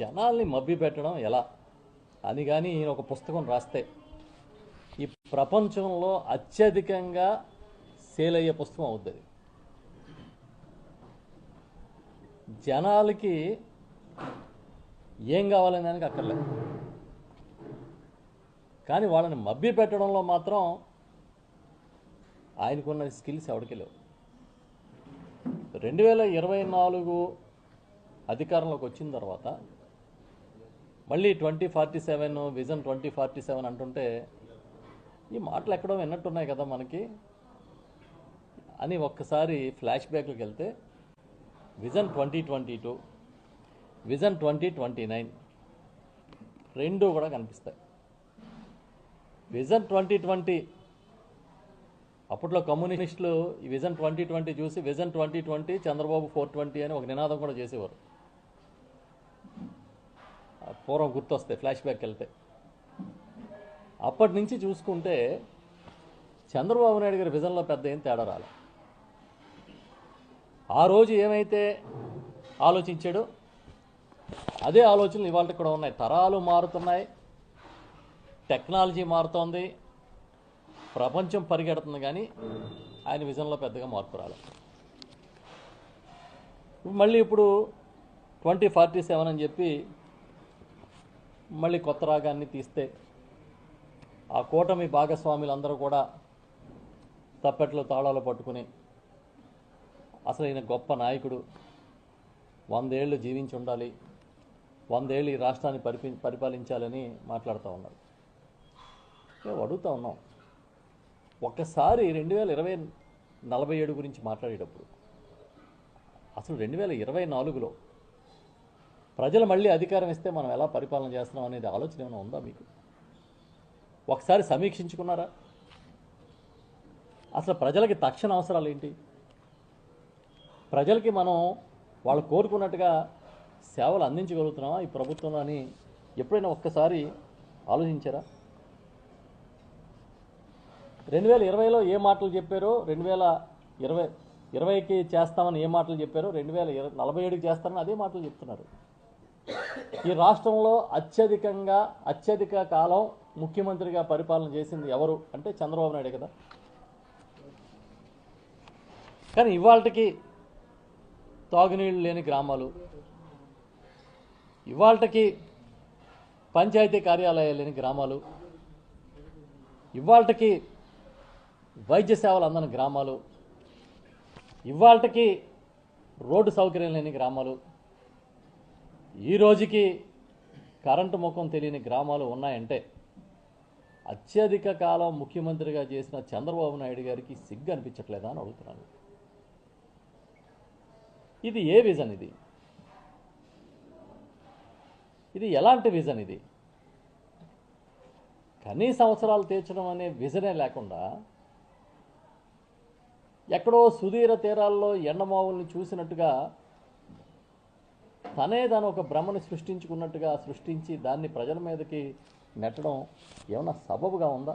జనాల్ని మబ్బి పెట్టడం ఎలా? అని కానీ ఈయన ఒక పుస్తకం రాస్తే ఈ ప్రపంచంలో అత్యధికంగా సేల్ అయ్యే పుస్తకం అవుతుంది జనాలకి ఏం కావాలనే దానికి అక్కర్లేదు. కానీ వాళ్ళని మబ్బి పెట్టడంలో మాత్రం ఆయనకున్న స్కిల్స్ ఎవరికి లేవు. రెండు వేల ఇరవై నాలుగు అధికారంలోకి వచ్చిన తర్వాత మళ్ళీ twenty forty seven vision twenty forty seven అంటుంటే ఈ మాటలు ఎక్కడో విన్నట్టున్నాయి కదా మనకి. అని ఒక్కసారి ఫ్లాష్ బ్యాక్లోకి వెళ్తే vision twenty twenty two vision twenty twenty nine రెండు కూడా కనిపిస్తాయి. విజన్ ట్వంటీ ట్వంటీ అప్పట్లో కమ్యూనిస్టులు ఈ విజన్ ట్వంటీ ట్వంటీ చూసి vision twenty twenty Chandrababu four twenty అని ఒక నినాదం కూడా చేసేవారు. పూర్వం గుర్తొస్తాయి ఫ్లాష్ బ్యాక్ వెళ్తే. అప్పటి నుంచి చూసుకుంటే చంద్రబాబు నాయుడు గారి విజన్లో పెద్ద ఏం తేడా రాలే. ఆ రోజు ఏమైతే ఆలోచించాడో అదే ఆలోచనలు ఇవాళ కూడా ఉన్నాయి. తరాలు మారుతున్నాయి టెక్నాలజీ మారుతోంది ప్రపంచం పరిగెడుతుంది కానీ ఆయన విజన్లో పెద్దగా మార్పు రాలేదు మళ్ళీ ఇప్పుడు ట్వంటీ ఫార్టీ సెవెన్ అని చెప్పి మళ్ళీ కొత్త రాగాన్ని తీస్తే ఆ కూటమి భాగస్వాములందరూ కూడా తప్పెట్లో తాళాలు పట్టుకుని అసలు ఈయన గొప్ప నాయకుడు. వందేళ్ళు జీవించి ఉండాలి. వందేళ్ళు ఈ రాష్ట్రాన్ని పరిపి పరిపాలించాలని మాట్లాడుతూ ఉన్నారు. మేము అడుగుతూ ఉన్నాం? ఒక్కసారి రెండు వేల ఇరవై నలభై ఏడు గురించి మాట్లాడేటప్పుడు అసలు రెండు వేల ఇరవై నాలుగులో ప్రజలు మళ్ళీ అధికారం ఇస్తే మనం ఎలా పరిపాలన చేస్తున్నాం అనేది ఆలోచన ఏమైనా ఉందా మీకు? ఒకసారి సమీక్షించుకున్నారా? అసలు ప్రజలకి తక్షణ అవసరాలు ఏంటి? ప్రజలకి మనం వాళ్ళు కోరుకున్నట్టుగా సేవలు అందించగలుగుతున్నామా ఈ ప్రభుత్వంలో అని ఎప్పుడైనా ఒక్కసారి ఆలోచించారా? రెండు వేల ఇరవైలో ఏ మాటలు చెప్పారో రెండు వేల ఇరవై ఇరవైకి చేస్తామని ఏ మాటలు చెప్పారో రెండు వేల ఇరవై నలభై ఏడుకి చేస్తామని అదే మాటలు చెప్తున్నారు. ఈ రాష్ట్రంలో అత్యధికంగా అత్యధిక కాలం ముఖ్యమంత్రిగా పరిపాలన చేసింది ఎవరు? అంటే చంద్రబాబు నాయుడు కదా. కానీ ఇవాళకి తాగునీళ్ళు లేని గ్రామాలు ఇవాళకి పంచాయతీ కార్యాలయాలు లేని గ్రామాలు ఇవాళకి వైద్య సేవలు అందని గ్రామాలు ఇవాళకి రోడ్డు సౌకర్యం లేని గ్రామాలు ఈ రోజుకి కరెంటు ముఖం తెలియని గ్రామాలు ఉన్నాయంటే అత్యధిక కాలం ముఖ్యమంత్రిగా చేసిన చంద్రబాబు నాయుడు గారికి సిగ్గు అనిపించట్లేదా అని అడుగుతున్నాను. ఇది ఏ విజన్ ఇది? ఇది ఎలాంటి విజన్ ఇది? కనీస అవసరాలు తీర్చడం అనే విజనే లేకుండా ఎక్కడో సుదీర తీరాల్లో ఎండమావుల్ని చూసినట్టుగా తనే దాని ఒక భ్రమని సృష్టించుకున్నట్టుగా సృష్టించి దాన్ని ప్రజల మీదకి నెట్టడం ఏమన్నా సబబుగా ఉందా?